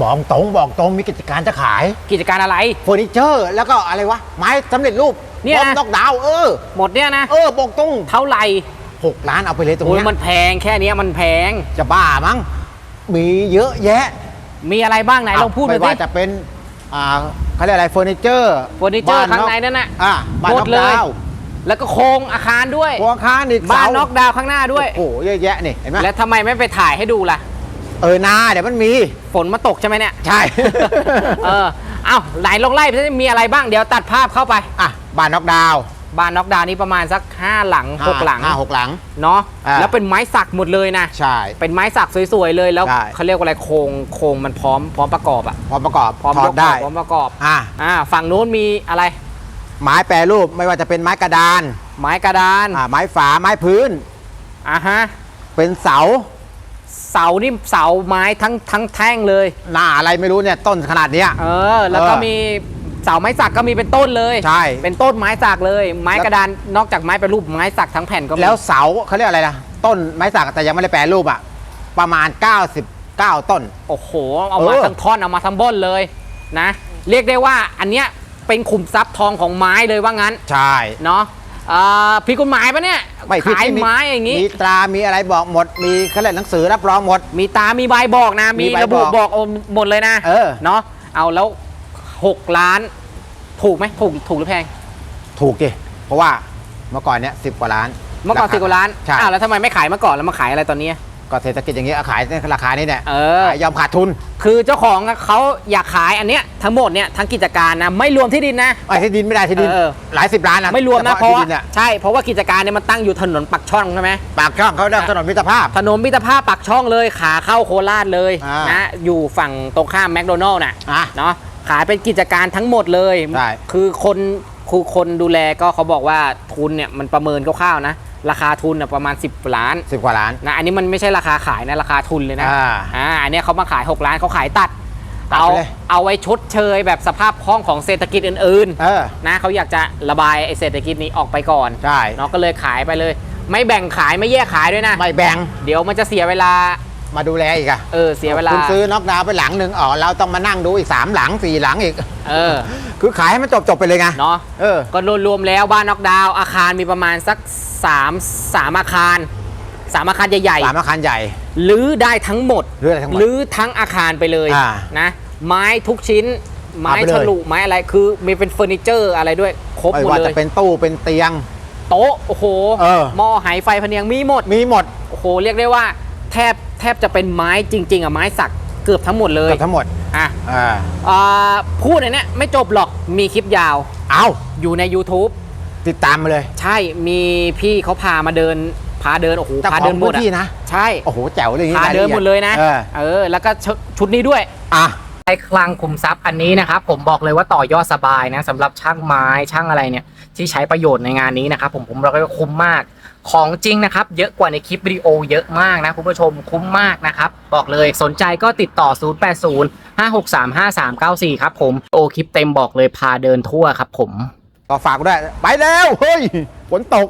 บอกตรงบอกตรงมีกิจการจะขายกิจการอะไร เฟอร์นิเจอร์ แล้วก็อะไรวะ ไม้สำเร็จรูปเนี่ยบอมนะนอกดาวน์เออ หมดเนี่ยนะ เออบอกตรงเท่าไหร่หกล้านเอาไปเลยตรงโอ้ยเนี้ยมันแพงแค่เนี้ยมันแพง จะบ้ามั้งมีเยอะแยะมีอะไรบ้างไหนลองพูดหน่ไม่อยว่าสิจะเป็นอ่าเขาเรียกอะไรเฟอร์นิเจอร์เฟอร์นิเจอร์ข้างในนั่นน่ะอ่าบ้านหมนดอกเลย ดาวน์แล้วก็โครงอาคารด้วย หัวอาคารอีกบ้านเสน็อกดาวน์ข้างหน้าด้วย โอ้โหเยอะแยะนี่เห็นไหม แล้วทำไมไม่ไปถ่ายให้ดูล่ะ เออนาเดี๋ยวมันมี ฝนมาตกใช่ไหมเนี่ย ใช่ เออ เอ้าไหนลองไล่ไปสิมีอะไรบ้าง เดี๋ยวตัดภาพเข้าไป อะบ้านนอกดาวน์บ้านน็อกดาวน์นี่ประมาณสัก 5 หลัง 6 หลังห้าหกหลัง เนาะ อ่า แล้วเป็นไม้สักหมดเลยนะ ใช่ เป็นไม้สักสวยๆเลย แล้วใช่ เขาเรียกว่าอะไร โครงโครงมันพร้อมพร้อมประกอบอะพร้อมประกอบพร้อมถอยดกได้ พร้อมประกอบ อะอ่า ฝั่งนู้นมีอะไร ไม้แปรรูปไม่ว่าจะเป็นไม้กระดานไม้กระดาน อะไม้ฝาไม้พื้น อะฮะ เป็นเสา เสานี่เสาไม้ทั้งทั้งแท่งเลย หน้าอะไรไม่รู้เนี่ยต้นขนาดเนี้ย เออ แล้วก็เออ มีเสาไม้สักก็มีเป็นต้นเลย ใช่ เป็นต้นไม้สักเลย ไม้แล้วกระดานนอกจากไม้เป็นรูปไม้สักทั้งแผ่นก็มีแล้วเสาเขาเรียกอะไรนะต้นไม้สักแต่ยังไม่ได้แปรรูปอะประมาณ 99 ต้น โอ้โห เอามาเออ ทั้งท่อนเอามาทั้งบ้นเลยนะ เรียกได้ว่าอันเนี้ยเป็นขุมทรัพย์ทองของไม้เลยว่างั้นใช่ เนาะ เอ่อพี่กฎหมายปะเนี่ยไม่ผิดขายที่ไม้อย่างงี้ มีตรา มีอะไรบอกหมด มีเขาเรียกหนังสือรับรองหมด มีตามีใบบอกนะ มีมีใบระบุบอกบอกหมดเลยนะเออ เนาะเอาแล้ว6ล้าน ถูกไหมถูกถูกหรือแพง ถูกดิเพราะว่าเมื่อก่อนเนี้ยสิบกว่าล้านเมื่อก่อนรคสิบกว่าล้านใช่อ้าวแล้วทำไมไม่ขายเมื่อก่อนแล้วมาขายอะไรตอนนี้ ก็เศรษฐกิจอย่างเงี้ยเอาขายในราคานี้เนี่ยเออ ขายยอมขาดทุนคือเจ้าของอะเขาอยากขายอันเนี้ยทั้งหมดเนี่ยทั้งกิจการนะไม่รวมที่ดินนะ ไอ้ที่ดินไม่ได้ที่ดินเออ หลายสิบล้านนะไม่รวมนะฉเพราะที่ว่าดินเนี่ยใช่เพราะว่ากิจการเนี่ยมันตั้งอยู่ถนนปักช่องใช่ไหม ปากช่องเขาเรียกถนนมิตรภาพ ถนนมิตรภาพปักช่องเลยขาเข้าโคราชเลยอ่านนะอยู่ฝั่งตรงข้ามแมคโดนัลล์น่ะอะเนาะขายเป็นกิจการทั้งหมดเลย ใช่คือคนคือคนดูแลก็เขาบอกว่าทุนเนี่ยมันประเมินคร่าวๆนะ ราคาทุนน่ะประมาณ 10 ล้านสิบกว่าล้าน นะอันนี้มันไม่ใช่ราคาขายนะราคาทุนเลยนะอ่าอ่าอันเนี้ยเขามาขาย 6 ล้านเขาขายตัด ตัดเอาไปเลย เอาไว้ชดเชยแบบสภาพคล่องของเศรษฐกิจอื่นเออ ๆนะเขาอยากจะระบายไอ้เศรษฐกิจนี้ออกไปก่อนใช่ เนาะก็เลยขายไปเลย ไม่แบ่งขายไม่แยกขายด้วยนะ ไม่แบ่ง เดี๋ยวมันจะเสียเวลา มาดูแลอีกอะเออเสียเวลาคุณซื้อน็อกดาวน์ไปหลังหนึ่งอ๋อเราต้องมานั่งดูอีกสามหลังสี่หลังอีก เออ คือขายให้มันจบจบๆไปเลยไงเนาะเออก็รวมๆแล้วบ้านน็อกดาวน์อาคารมีประมาณสัก3 3อาคาร3อาคารใหญ่สามอาคารใหญ่ๆหรือได้ทั้งหมดหรืออะไรทั้งหมดหรือทั้งอาคารไปเลยอ่านะไม้ทุกชิ้น ไม้เอาไปเลยฉลุไม้อะไรคือมีเป็นเฟอร์นิเจอร์อะไรด้วยครบไม่หมดว่าเลจะยเป็นตู้เป็นเตียง โต๊ะโอ้โหเออหม้อไหไฟพะเนียงมีหมดมีหมดโอ้โหเรียกได้ว่า แทบแทบจะเป็นไม้จริง ๆอะไม้สักเกือบทั้งหมดเลยเกือบทั้งหมดอะอ่าอ่าพูดอันเนี้ยไม่จบหรอกมีคลิปยาว เอาอยู่ใน YouTube ติดตามมาเลยใช่มีพี่เขาพามาเดิน พาเดินโอ้โหเจ้าพาขอเดิงนหมพื้ดนอะที่นะ ใช่โอ้โหแจ๋วเลยอย่างพางี้เดินหมดเลยนะเออเออแล้วก็ชุดชุดนี้ด้วยอะไอ้คลังคุมทรัพย์อันนี้นะครับผมบอกเลยว่าต่อยอดสบายนะสำหรับช่างไม้ช่างอะไรเนี่ยที่ใช้ประโยชน์ในงานนี้นะครับผมผมบอกเลยว่าคุ้มมาก ของจริงนะครับ เยอะกว่าในคลิปวิดีโอเยอะมากนะคุณผู้ชมคุ้มมากนะครับ บอกเลยสนใจก็ติดต่อ 080 563 5394 ครับผมโอคลิปเต็มบอกเลยพาเดินทั่วครับผม ก็ฝากไว้ด้วยไปแล้วเฮ้ยฝนตก